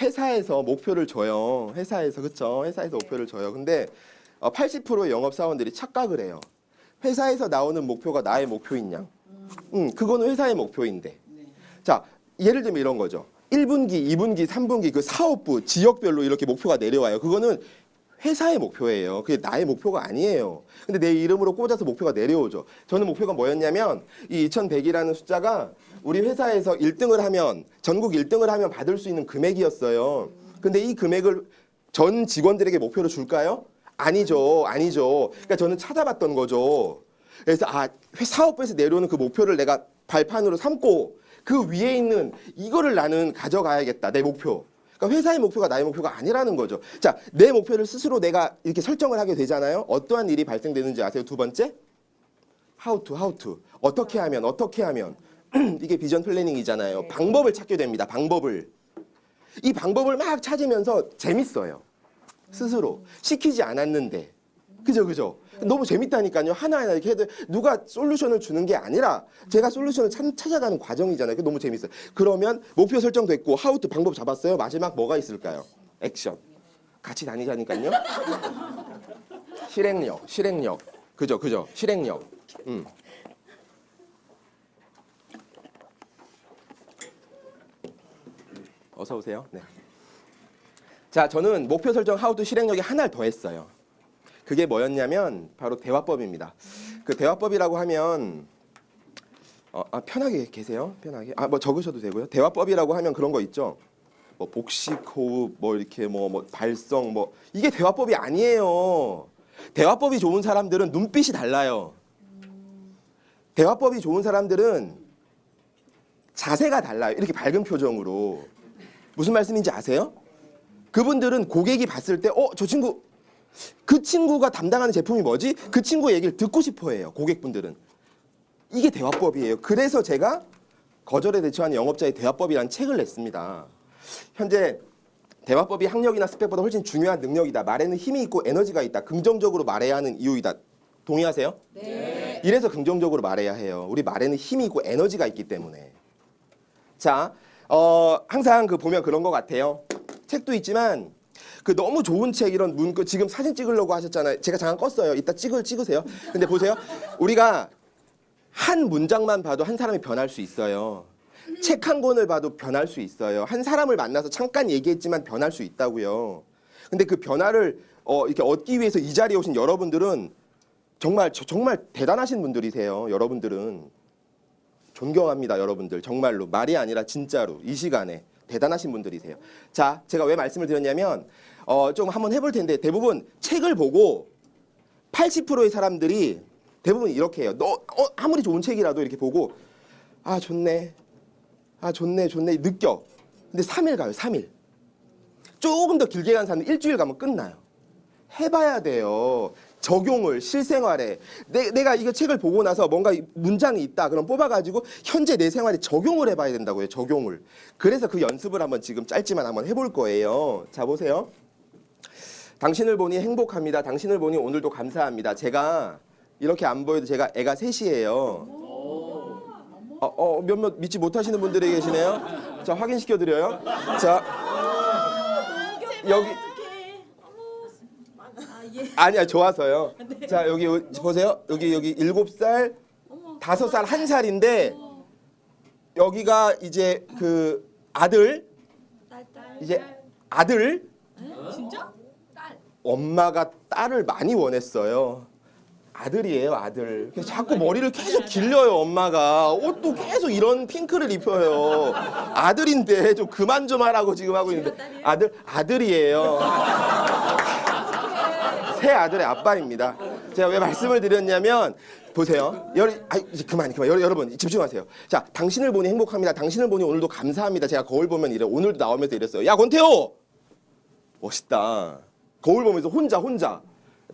회사에서 목표를 줘요. 회사에서 그쵸? 회사에서 목표를 줘요. 근데 어, 80%의 영업 사원들이 착각을 해요. 회사에서 나오는 목표가 나의 목표인 양. 음, 그거는 회사의 목표인데. 자, 예를 들면 이런 거죠. 1분기, 2분기, 3분기 그 사업부 지역별로 이렇게 목표가 내려와요. 그거는 회사의 목표예요. 그게 나의 목표가 아니에요. 근데 내 이름으로 꽂아서 목표가 내려오죠. 저는 목표가 뭐였냐면 이 2100이라는 숫자가 우리 회사에서 1등을 하면 전국 1등을 하면 받을 수 있는 금액이었어요. 근데 이 금액을 전 직원들에게 목표로 줄까요? 아니죠. 아니죠. 그러니까 저는 찾아봤던 거죠. 그래서 아, 회- 사업부에서 내려오는 그 목표를 내가 발판으로 삼고 그 위에 있는 이거를 나는 가져가야겠다. 내 목표. 그러니까 회사의 목표가 나의 목표가 아니라는 거죠. 자, 내 목표를 스스로 내가 이렇게 설정을 하게 되잖아요. 어떠한 일이 발생되는지 아세요? 두 번째? how to, how to. 어떻게 하면, 어떻게 하면. 이게 비전 플래닝이잖아요. 방법을 찾게 됩니다. 방법을. 이 방법을 막 찾으면서 재밌어요. 스스로. 시키지 않았는데. 그죠, 그죠? 너무 재밌다니까요. 하나하나 이렇게 해도 누가 솔루션을 주는 게 아니라 제가 솔루션을 찾, 찾아가는 과정이잖아요. 그게 너무 재밌어요. 그러면 목표 설정됐고 하우트 방법 잡았어요. 마지막 뭐가 있을까요? 액션. 같이 다니자니까요. 실행력, 실행력. 그죠, 그죠. 실행력. 음. 어서 오세요. 네. 자, 저는 목표 설정 하우트 실행력에 하나를 더 했어요. 그게 뭐였냐면 바로 대화법입니다. 그 대화법이라고 하면 어, 아, 편하게 계세요. 편하게. 아, 뭐 적으셔도 되고요. 대화법이라고 하면 그런 거 있죠. 뭐 복식 호흡 뭐 이렇게 뭐, 뭐 발성 뭐 이게 대화법이 아니에요. 대화법이 좋은 사람들은 눈빛이 달라요. 대화법이 좋은 사람들은 자세가 달라요. 이렇게 밝은 표정으로. 무슨 말씀인지 아세요? 그분들은 고객이 봤을 때, 어, 저 친구, 그 친구가 담당하는 제품이 뭐지? 그 친구 얘기를 듣고 싶어 해요. 고객분들은. 이게 대화법이에요. 그래서 제가 거절에 대처하는 영업자의 대화법이라는 책을 냈습니다. 현재 대화법이 학력이나 스펙보다 훨씬 중요한 능력이다. 말에는 힘이 있고 에너지가 있다. 긍정적으로 말해야 하는 이유이다. 동의하세요? 네. 이래서 긍정적으로 말해야 해요. 우리 말에는 힘이 있고 에너지가 있기 때문에. 자, 어, 항상 그 보면 그런 것 같아요. 책도 있지만 그 너무 좋은 책 이런 문구 지금 사진 찍으려고 하셨잖아요. 제가 잠깐 껐어요. 이따 찍을 찍으세요. 근데 보세요. 우리가 한 문장만 봐도 한 사람이 변할 수 있어요. 책 한 권을 봐도 변할 수 있어요. 한 사람을 만나서 잠깐 얘기했지만 변할 수 있다고요. 근데 그 변화를 어, 이렇게 얻기 위해서 이 자리에 오신 여러분들은 정말 저- 정말 대단하신 분들이세요. 여러분들은 존경합니다, 여러분들. 정말로 말이 아니라 진짜로 이 시간에 대단하신 분들이세요. 자, 제가 왜 말씀을 드렸냐면 어, 좀 한번 해볼 텐데 대부분 책을 보고 80%의 사람들이 대부분 이렇게 해요. 너 어, 아무리 좋은 책이라도 이렇게 보고 아 좋네, 아 좋네, 좋네 느껴. 근데 3일 가요, 3일. 조금 더 길게 간 사람은 일주일 가면 끝나요. 해봐야 돼요. 적용을 실생활에. 내, 내가 이거 책을 보고 나서 뭔가 이 문장이 있다 그럼 뽑아가지고 현재 내 생활에 적용을 해봐야 된다고요 적용을. 그래서 그 연습을 한번 지금 짧지만 한번 해볼 거예요. 자 보세요. 당신을 보니 행복합니다. 당신을 보니 오늘도 감사합니다. 제가 이렇게 안 보여도 제가 애가 셋이에요. 어, 어, 몇몇 믿지 못하시는 분들이 계시네요. 자 확인시켜 드려요. 자. 여기 아니야 좋아서요. 자 여기 요- 보세요. 여기 여기 일곱 살, 다섯 살, 한 살인데 여기가 이제 그 아들 이제 아들 진짜? 엄마가 딸을 많이 원했어요. 아들이에요, 아들. 자꾸 머리를 계속 길려요, 엄마가. 옷도 계속 이런 핑크를 입혀요. 아들인데 좀 그만 좀 하라고 지금 하고 있는데. 아들, 아들이에요. 새 아들의 아빠입니다. 제가 왜 말씀을 드렸냐면 보세요. 여러, 아, 이제 그만, 그만. 여러, 여러분 집중하세요. 자, 당신을 보니 행복합니다. 당신을 보니 오늘도 감사합니다. 제가 거울 보면 이래. 오늘도 나오면서 이랬어요. 야, 권태호! 멋있다. 거울 보면서 혼자, 혼자.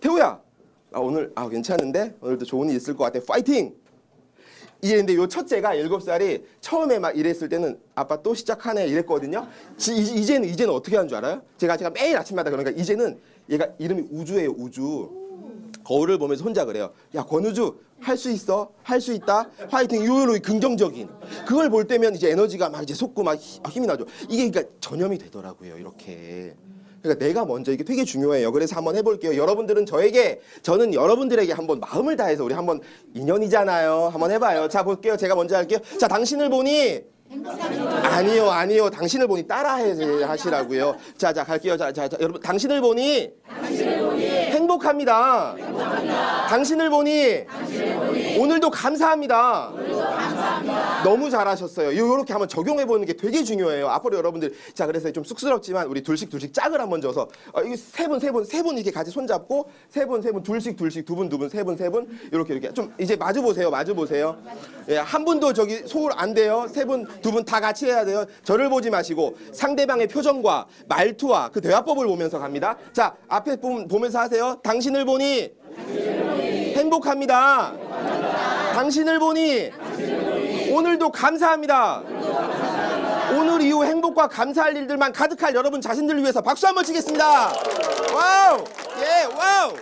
태호야! 아, 오늘, 아, 괜찮은데? 오늘도 좋은 일 있을 것 같아. 파이팅! 이랬는데 요 첫째가 일곱 살이 처음에 막 이랬을 때는 아빠 또 시작하네 이랬거든요. 지- 이- 이제는 이제는 어떻게 하는 줄 알아요? 제가 제가 매일 아침마다 그러니까 이제는 얘가 이름이 우주예요 우주. 거울을 보면서 혼자 그래요. 야 권우주 할 수 있어, 할 수 있다, 화이팅. 요런 긍정적인 그걸 볼 때면 이제 에너지가 막 이제 솟고 막 히- 힘이 나죠. 이게 그러니까 전염이 되더라고요. 이렇게. 그러니까 내가 먼저 이게 되게 중요해요. 그래서 한번 해볼게요. 여러분들은 저에게, 저는 여러분들에게 한번 마음을 다해서 우리 한번 인연이잖아요. 한번 해봐요. 자 볼게요. 제가 먼저 할게요. 자 당신을 보니 아니요, 아니요. 당신을 보니 따라 해 하시라고요. 자, 자, 갈게요. 자, 자, 자, 여러분, 당신을 보니, 행복합니다. 당신을 보니, 오늘도 감사합니다. 너무 잘하셨어요. 요- 요렇게 한번 적용해 보는 게 되게 중요해요. 앞으로 여러분들 자 그래서 좀 쑥스럽지만 우리 둘씩 둘씩 짝을 한번 져서 어, 이거 세분 이렇게 같이 손 잡고 세분세분 둘씩 둘씩 두 분 두 분 세 분 세분 이렇게 이렇게 좀 이제 마주 보세요. 마주 보세요. 예, 한 분도 저기 소홀 안 돼요. 세 분 두 분 다 같이 해야 돼요. 저를 보지 마시고 상대방의 표정과 말투와 그 대화법을 보면서 갑니다. 자 앞에 보- 보면서 하세요. 당신을 보니 행복합니다. 당신을 보니 오늘도 감사합니다. 오늘 이후 행복과 감사할 일들만 가득할 여러분 자신들을 위해서 박수 한번 치겠습니다. 와우! 예, 와우!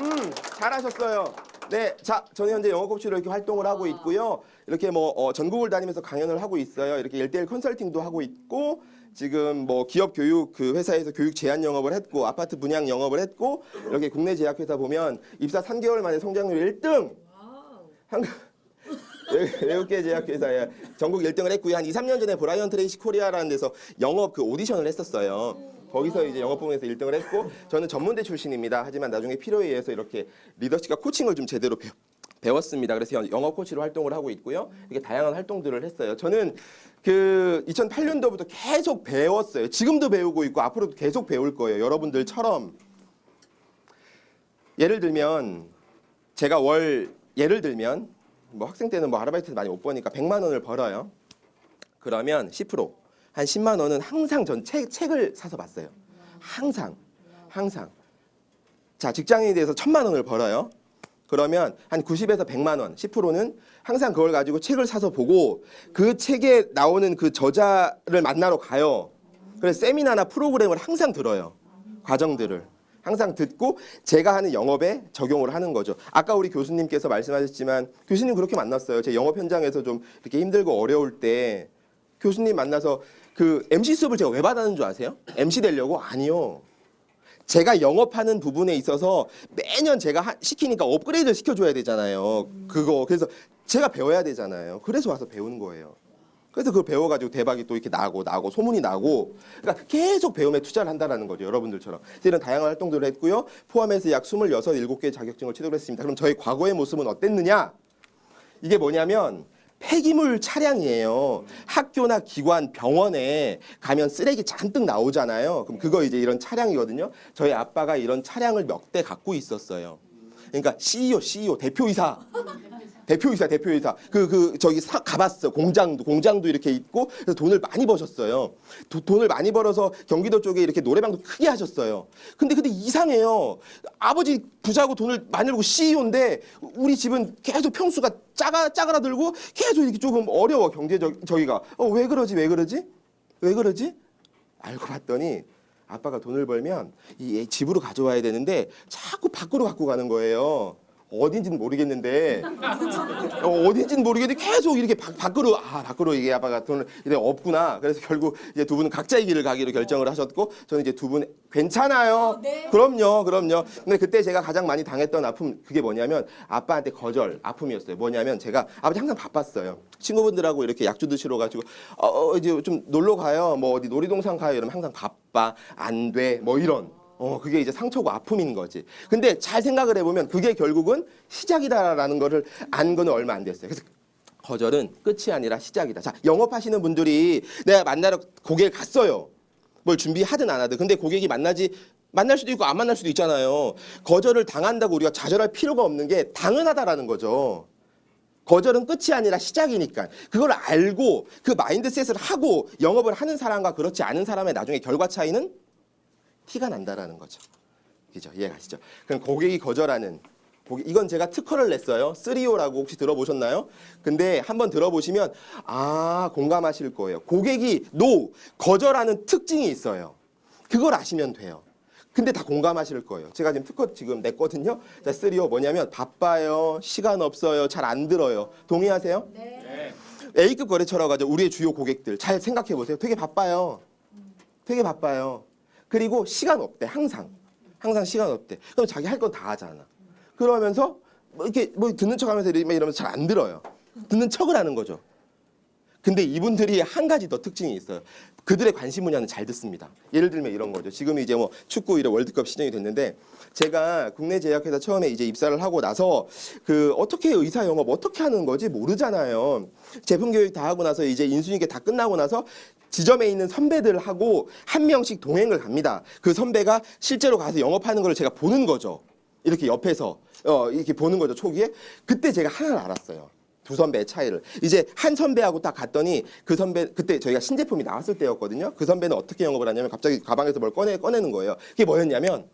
음, 잘하셨어요. 네, 자, 저는 현재 영어 코치로 이렇게 활동을 하고 있고요. 이렇게 뭐 어, 전국을 다니면서 강연을 하고 있어요. 이렇게 1대1 컨설팅도 하고 있고 지금 뭐 기업 교육 그 회사에서 교육 제한 영업을 했고 아파트 분양 영업을 했고 이렇게 국내 제약 회사 보면 입사 3개월 만에 성장률 1등. 한국 외- 외국계 제약회사에 전국 1등을 했고요. 한 2, 3년 전에 브라이언 트레이시 코리아라는 데서 영업 그 오디션을 했었어요. 거기서 이제 영업 부문에서 1등을 했고 저는 전문대 출신입니다. 하지만 나중에 필요에 의해서 이렇게 리더십과 코칭을 좀 제대로 배워 배웠습니다. 그래서 연- 영어 코치로 활동을 하고 있고요. 이렇게 다양한 활동들을 했어요. 저는 그 2008년도부터 계속 배웠어요. 지금도 배우고 있고 앞으로도 계속 배울 거예요. 여러분들처럼 예를 들면 제가 월 예를 들면 뭐 학생 때는 뭐 아르바이트 많이 못 버니까 100만 원을 벌어요. 그러면 10% 한 10만 원은 항상 전 책, 책을 사서 봤어요. 항상 항상 자 직장인에 대해서 1000만 원을 벌어요. 그러면 한 90에서 100만 원, 10%는 항상 그걸 가지고 책을 사서 보고 그 책에 나오는 그 저자를 만나러 가요. 그래서 세미나나 프로그램을 항상 들어요. 과정들을. 항상 듣고 제가 하는 영업에 적용을 하는 거죠. 아까 우리 교수님께서 말씀하셨지만 교수님 그렇게 만났어요. 제 영업 현장에서 좀 이렇게 힘들고 어려울 때 교수님 만나서 그 MC 수업을 제가 왜 받았는 줄 아세요? MC 되려고? 아니요. 제가 영업하는 부분에 있어서 매년 제가 하- 시키니까 업그레이드를 시켜줘야 되잖아요. 그거 그래서 제가 배워야 되잖아요. 그래서 와서 배우는 거예요. 그래서 그걸 배워가지고 대박이 또 이렇게 나고 나고 소문이 나고 그러니까 계속 배움에 투자를 한다라는 거죠. 여러분들처럼 이런 다양한 활동들을 했고요. 포함해서 약 26, 7개 자격증을 취득을 했습니다. 그럼 저희 과거의 모습은 어땠느냐? 이게 뭐냐면 폐기물 차량이에요. 학교나 기관, 병원에 가면 쓰레기 잔뜩 나오잖아요. 그럼 그거 이제 이런 차량이거든요. 저희 아빠가 이런 차량을 몇 대 갖고 있었어요. 그러니까 CEO, CEO, 대표이사. 대표이사, 대표이사. 그, 그, 저기 사, 가봤어. 공장도, 공장도 이렇게 있고, 그래서 돈을 많이 버셨어요. 도- 돈을 많이 벌어서 경기도 쪽에 이렇게 노래방도 크게 하셨어요. 근데, 근데 이상해요. 아버지 부자고 돈을 많이 벌고 CEO인데, 우리 집은 계속 평수가 작아, 짜그라들고, 계속 이렇게 조금 어려워, 경제적, 저기가. 어, 왜 그러지, 왜 그러지? 왜 그러지? 알고 봤더니, 아빠가 돈을 벌면 이 집으로 가져와야 되는데 자꾸 밖으로 갖고 가는 거예요. 어딘지는 모르겠는데 어, 어딘지는 모르겠는데 계속 이렇게 밖, 밖으로 아 밖으로 이게 아빠가 돈을 이제 없구나. 그래서 결국 이제 두 분은 각자의 길을 가기로 결정을 하셨고 저는 이제 두 분 괜찮아요. 그럼요, 그럼요. 근데 그때 제가 가장 많이 당했던 아픔 그게 뭐냐면 아빠한테 거절 아픔이었어요. 뭐냐면 제가 아버지 항상 바빴어요. 친구분들하고 이렇게 약주 드시러 가지고 어, 어 이제 좀 놀러 가요. 뭐 어디 놀이동산 가요. 이러면 항상 바빠 안 돼. 뭐 이런. 어, 그게 이제 상처고 아픔인 거지. 근데 잘 생각을 해보면 그게 결국은 시작이다라는 거를 안 거는 얼마 안 됐어요. 그래서 거절은 끝이 아니라 시작이다. 자, 영업하시는 분들이 내가 만나러 고객을 갔어요. 뭘 준비하든 안 하든. 근데 고객이 만나지 만날 수도 있고 안 만날 수도 있잖아요. 거절을 당한다고 우리가 좌절할 필요가 없는 게 당연하다라는 거죠. 거절은 끝이 아니라 시작이니까 그걸 알고 그 마인드셋을 하고 영업을 하는 사람과 그렇지 않은 사람의 나중에 결과 차이는 티가 난다라는 거죠. 그죠? 이해가시죠? 그럼 고객이 거절하는 고객, 이건 제가 특허를 냈어요. 3O라고 혹시 들어보셨나요? 근데 한번 들어보시면 아 공감하실 거예요. 고객이 노 거절하는 특징이 있어요. 그걸 아시면 돼요. 근데 다 공감하실 거예요. 제가 지금 특허 지금 냈거든요. 자, 쓰리오 뭐냐면 바빠요, 시간 없어요, 잘 안 들어요. 동의하세요? 네. A급 거래처라고 하죠. 우리의 주요 고객들 잘 생각해 보세요. 되게 바빠요. 되게 바빠요. 그리고 시간 없대. 항상. 항상 시간 없대. 그럼 자기 할 건 다 하잖아. 그러면서 뭐 이렇게 뭐 듣는 척하면서 이러면 이러면서 잘 안 들어요. 듣는 척을 하는 거죠. 근데 이분들이 한 가지 더 특징이 있어요. 그들의 관심 분야는 잘 듣습니다. 예를 들면 이런 거죠. 지금 이제 뭐 축구 이런 월드컵 시즌이 됐는데 제가 국내 제약회사 처음에 이제 입사를 하고 나서 그 어떻게 의사 영업 어떻게 하는 거지 모르잖아요. 제품 교육 다 하고 나서 이제 인수인계 다 끝나고 나서 지점에 있는 선배들하고 한 명씩 동행을 갑니다. 그 선배가 실제로 가서 영업하는 걸 제가 보는 거죠. 이렇게 옆에서 어 이렇게 보는 거죠 초기에 그때 제가 하나를 알았어요. 두 선배의 차이를 이제 한 선배하고 딱 갔더니 그 선배 그때 저희가 신제품이 나왔을 때였거든요. 그 선배는 어떻게 영업을 하냐면 갑자기 가방에서 뭘 꺼내 꺼내는 거예요. 그게 뭐였냐면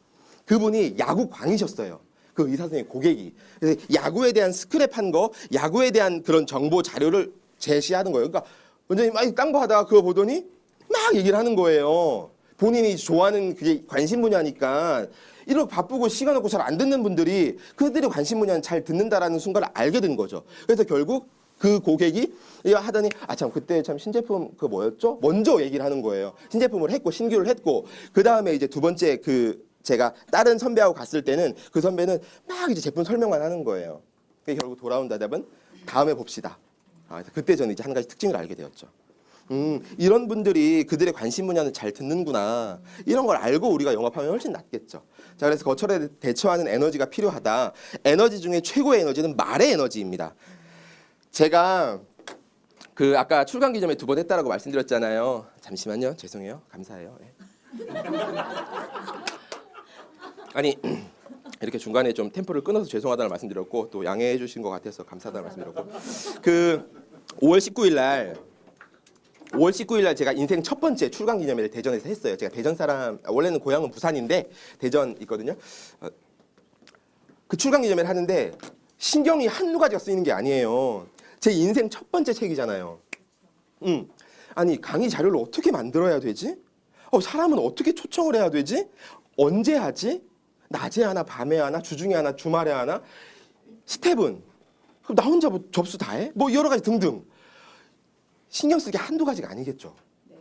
그분이 야구 광이셨어요. 그 의사 선생님 고객이 그래서 야구에 대한 스크랩한 거, 야구에 대한 그런 정보 자료를 제시하는 거예요. 그러니까 원장님 막 깡보하다가 그거 보더니 막 얘기를 하는 거예요. 본인이 좋아하는 그게 관심 분야니까 이렇게 바쁘고 시간 없고 잘 안 듣는 분들이 그들의 관심 분야는 잘 듣는다라는 순간을 알게 된 거죠. 그래서 결국 그 고객이 하더니 아 참 그때 참 신제품 그 뭐였죠? 먼저 얘기를 하는 거예요. 신제품을 했고 신규를 했고 그 다음에 이제 두 번째 그 제가 다른 선배하고 갔을 때는 그 선배는 막 이제 제품 설명만 하는 거예요. 결국 돌아온 대답은 다음에 봅시다. 아, 그때 저는 이제 한 가지 특징을 알게 되었죠. 음, 이런 분들이 그들의 관심 분야는 잘 듣는구나. 이런 걸 알고 우리가 영업하면 훨씬 낫겠죠. 자, 그래서 거철에 대처하는 에너지가 필요하다. 에너지 중에 최고의 에너지는 말의 에너지입니다. 제가 그 아까 출강 기점에 두 번 했다라고 말씀드렸잖아요. 잠시만요. 죄송해요. 감사해요. 예. 아니 이렇게 중간에 좀 템포를 끊어서 죄송하다는 말씀드렸고 또 양해해 주신 것 같아서 감사하다는 말씀드렸고 그 5월 19일 날 5월 19일 날 제가 인생 첫 번째 출강 기념회를 대전에서 했어요. 제가 대전 사람 원래는 고향은 부산인데 대전 있거든요. 어, 그 출강 기념회를 하는데 신경이 한두 가지가 쓰이는 게 아니에요. 제 인생 첫 번째 책이잖아요. 음. 아니 강의 자료를 어떻게 만들어야 되지? 어, 사람은 어떻게 초청을 해야 되지? 언제 하지? 낮에 하나, 밤에 하나, 주중에 하나, 주말에 하나? 스텝은 그럼 나 혼자 뭐 접수 다 해? 뭐 여러 가지 등등. 신경 쓰기 한두 가지가 아니겠죠. 네.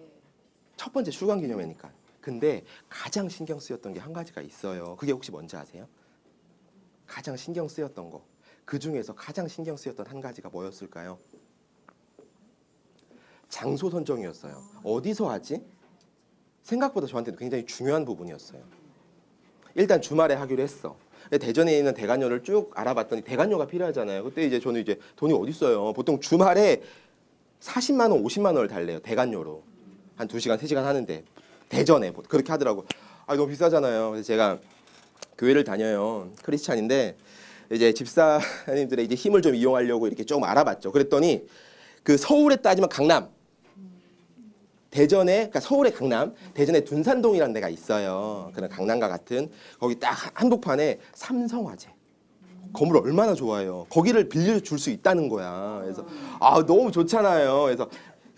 첫 번째 출강 기념회니까. 근데 가장 신경 쓰였던 게 한 가지가 있어요. 그게 혹시 뭔지 아세요? 가장 신경 쓰였던 거. 그 중에서 가장 신경 쓰였던 한 가지가 뭐였을까요? 장소 선정이었어요. 어디서 하지? 생각보다 저한테는 굉장히 중요한 부분이었어요. 일단 주말에 하기로 했어. 대전에 있는 대관료를 쭉 알아봤더니 대관료가 필요하잖아요. 그때 이제 저는 이제 돈이 어디 있어요? 보통 주말에 40만 원, 50만 원을 달래요. 대관료로. 한 2시간, 3시간 하는데 대전에 뭐 그렇게 하더라고. 아, 너무 비싸잖아요. 그래서 제가 교회를 다녀요. 크리스찬인데 이제 집사님들의 이제 힘을 좀 이용하려고 이렇게 조금 알아봤죠. 그랬더니 그 서울에 따지면 강남 대전에 그러니까 서울의 강남, 대전에 둔산동이라는 데가 있어요. 그런 강남과 같은 거기 딱 한복판에 삼성화재 건물 얼마나 좋아요. 거기를 빌려줄 수 있다는 거야. 그래서 아 너무 좋잖아요. 그래서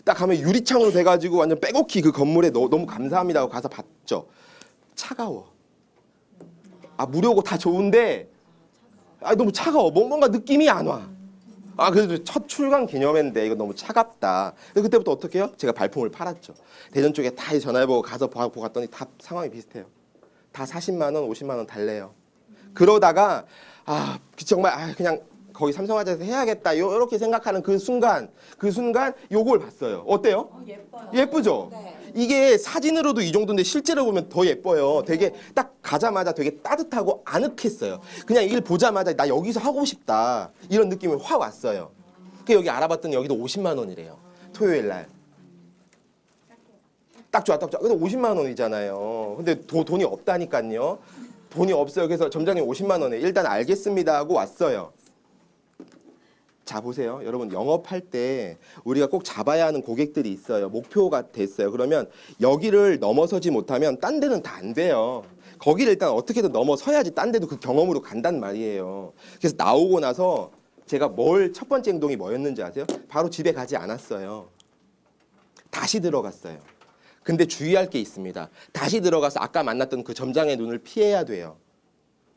딱 가면 유리창으로 돼가지고 완전 빼곡히 그 건물에 너, 너무 감사합니다 하고 가서 봤죠. 차가워. 아 무료고 다 좋은데 아 너무 차가워. 뭐- 뭔가 느낌이 안 와. 아 그래도 첫 출강 기념회인데 이거 너무 차갑다. 그때부터 어떻게 해요? 제가 발품을 팔았죠. 대전 쪽에 다 전화해보고 가서 보고 갔더니 다 상황이 비슷해요. 다 40만 원, 50만 원 달래요. 그러다가 아 정말 아 그냥 거기 삼성화재에서 해야겠다 요 이렇게 생각하는 그 순간 그 순간 요걸 봤어요. 어때요? 어, 예뻐요. 예쁘죠? 네. 이게 사진으로도 이 정도인데 실제로 보면 더 예뻐요. 되게 딱 가자마자 되게 따뜻하고 아늑했어요. 그냥 이걸 보자마자 나 여기서 하고 싶다 이런 느낌이 확 왔어요. 그 여기 알아봤더니 여기도 50만 원이래요. 토요일 날. 딱 좋아, 딱 좋아. 근데 50만 원이잖아요. 근데 도, 돈이 없다니까요. 돈이 없어요. 그래서 점장님 50만 원에 일단 알겠습니다 하고 왔어요. 자 보세요. 여러분 영업할 때 우리가 꼭 잡아야 하는 고객들이 있어요. 목표가 됐어요. 그러면 여기를 넘어서지 못하면 딴 데는 다 안 돼요. 거기를 일단 어떻게든 넘어서야지 딴 데도 그 경험으로 간단 말이에요. 그래서 나오고 나서 제가 뭘 첫 번째 행동이 뭐였는지 아세요? 바로 집에 가지 않았어요. 다시 들어갔어요 근데 주의할 게 있습니다. 다시 들어가서 아까 만났던 그 점장의 눈을 피해야 돼요.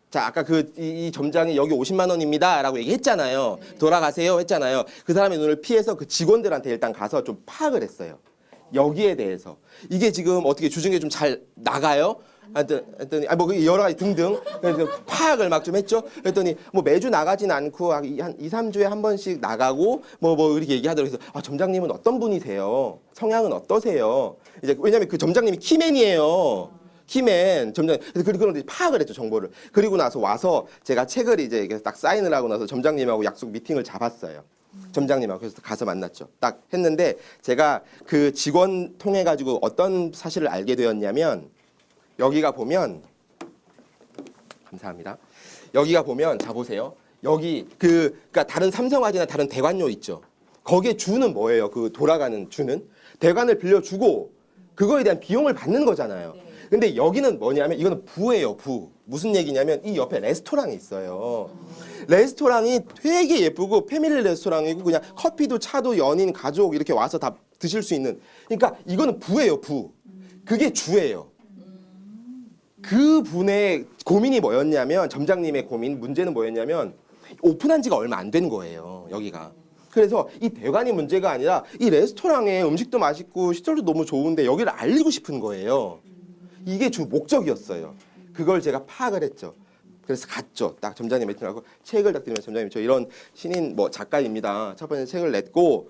자, 아까 그이 점장이 여기 50만 원입니다 라고 얘기했잖아요. 돌아가세요 했잖아요. 그 사람의 눈을 피해서 그 직원들한테 일단 가서 좀 파악을 했어요. 여기에 대해서 이게 지금 어떻게 주중에 좀 잘 나가요? 했더니 아 뭐 여러 가지 등등 파악을 막 좀 했죠. 그랬더니 뭐 매주 나가진 않고 한 2, 3주에 한 번씩 나가고 뭐뭐 이렇게 얘기하더라고요. 그래서 아 점장님은 어떤 분이세요? 성향은 어떠세요? 이제 왜냐면 그 점장님이 키맨이에요. 키맨 점장 그래서 그- 그런 데 파악을 했죠 정보를 그리고 나서 와서 제가 책을 이제 딱 사인을 하고 나서 점장님하고 약속 미팅을 잡았어요 점장님하고 그래서 가서 만났죠 딱 했는데 제가 그 직원 통해 가지고 어떤 사실을 알게 되었냐면 여기가 보면 감사합니다 여기가 보면 자 보세요 여기 그 그러니까 다른 삼성화재나 다른 대관료 있죠 거기에 주는 뭐예요 그 돌아가는 주는 대관을 빌려주고 그거에 대한 비용을 받는 거잖아요. 근데 여기는 뭐냐면 이거는 부예요, 부. 무슨 얘기냐면 이 옆에 레스토랑이 있어요. 레스토랑이 되게 예쁘고 패밀리 레스토랑이고 그냥 커피도 차도 연인 가족 이렇게 와서 다 드실 수 있는. 그러니까 이거는 부예요, 부. 그게 주예요. 그 분의 고민이 뭐였냐면 점장님의 고민 문제는 뭐였냐면 오픈한 지가 얼마 안 된 거예요 여기가. 그래서 이 대관이 문제가 아니라 이 레스토랑에 음식도 맛있고 시설도 너무 좋은데 여기를 알리고 싶은 거예요. 이게 주 목적이었어요. 그걸 제가 파악을 했죠. 그래서 갔죠. 딱 점장님 메이팅하고 책을 딱 드리면 점장님 저 이런 신인 뭐 작가입니다. 첫 번째 책을 냈고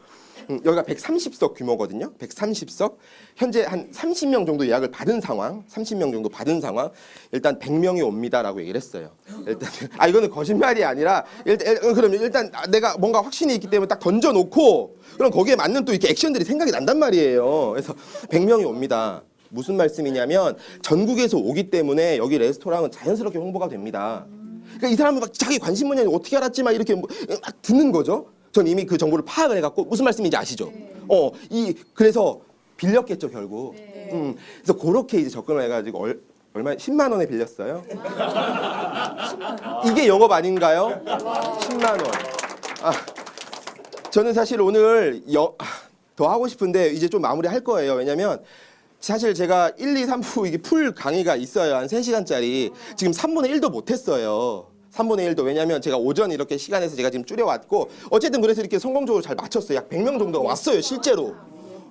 음, 여기가 130석 규모거든요. 130석. 현재 한 30명 정도 예약을 받은 상황, 30명 정도 받은 상황. 일단 100명이 옵니다라고 얘기를 했어요. 일단 아 이거는 거짓말이 아니라 일단 일- 그럼 일단 내가 뭔가 확신이 있기 때문에 딱 던져 놓고 그럼 거기에 맞는 또 이렇게 액션들이 생각이 난단 말이에요. 그래서 100명이 옵니다. 무슨 말씀이냐면 전국에서 오기 때문에 여기 레스토랑은 자연스럽게 홍보가 됩니다. 그러니까 이 사람은 막 자기 관심 분야를 어떻게 알았지 막 이렇게 뭐- 막 듣는 거죠. 전 이미 그 정보를 파악을 해갖고 무슨 말씀인지 아시죠? 어, 이 그래서 빌렸겠죠 결국. 음, 그래서 그렇게 이제 접근을 해가지고 얼, 얼마 10만 원에 빌렸어요. 이게 영업 아닌가요? 10만 원. 아, 저는 사실 오늘 여, 더 하고 싶은데 이제 좀 마무리할 거예요. 왜냐면 사실 제가 1, 2, 3부 이게 풀 강의가 있어요. 한 3시간짜리. 지금 3분의 1도 못 했어요. 3분의 1도 왜냐면 제가 오전 이렇게 시간에서 제가 지금 줄여왔고 어쨌든 그래서 이렇게 성공적으로 잘 마쳤어요. 약 100명 정도가 왔어요. 실제로.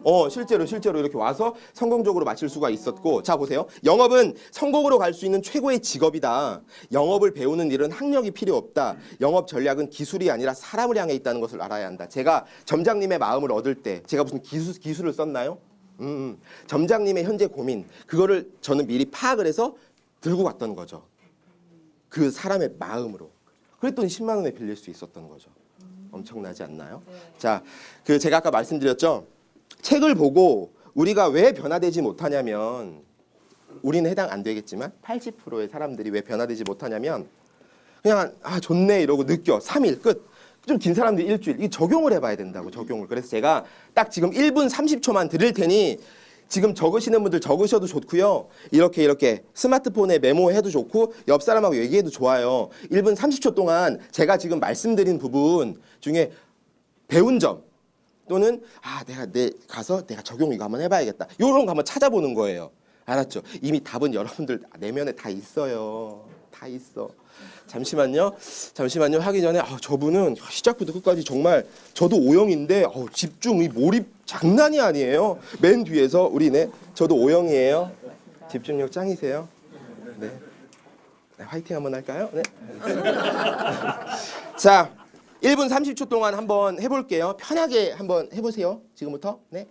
어, 실제로 실제로 이렇게 와서 성공적으로 마칠 수가 있었고 자 보세요. 영업은 성공으로 갈 수 있는 최고의 직업이다. 영업을 배우는 일은 학력이 필요 없다. 영업 전략은 기술이 아니라 사람을 향해 있다는 것을 알아야 한다. 제가 점장님의 마음을 얻을 때 제가 무슨 기술 기술을 썼나요? 음, 점장님의 현재 고민 그거를 저는 미리 파악을 해서 들고 갔던 거죠. 그 사람의 마음으로. 그랬더니 10만 원에 빌릴 수 있었던 거죠. 엄청나지 않나요? 자, 그 제가 아까 말씀드렸죠. 책을 보고 우리가 왜 변화되지 못하냐면 우리는 해당 안 되겠지만 80%의 사람들이 왜 변화되지 못하냐면 그냥 아 좋네 이러고 느껴 3일 끝. 좀 긴 사람들 일주일 이 적용을 해봐야 된다고 적용을. 그래서 제가 딱 지금 1분 30초만 드릴 테니 지금 적으시는 분들 적으셔도 좋고요. 이렇게 이렇게 스마트폰에 메모해도 좋고 옆 사람하고 얘기해도 좋아요. 1분 30초 동안 제가 지금 말씀드린 부분 중에 배운 점 또는 아 내가 내 가서 내가 적용 이거 한번 해봐야겠다. 요런 거 한번 찾아보는 거예요. 알았죠? 이미 답은 여러분들 내면에 다 있어요. 다 있어. 잠시만요. 잠시만요. 하기 전에 아, 저분은 시작부터 끝까지 정말 저도 O형인데 어우, 집중, 이 몰입 장난이 아니에요. 맨 뒤에서 우리 네 저도 O형이에요. 집중력 짱이세요. 네. 네, 화이팅 한번 할까요? 네. 자, 1분 30초 동안 한번 해볼게요. 편하게 한번 해보세요. 지금부터. 네.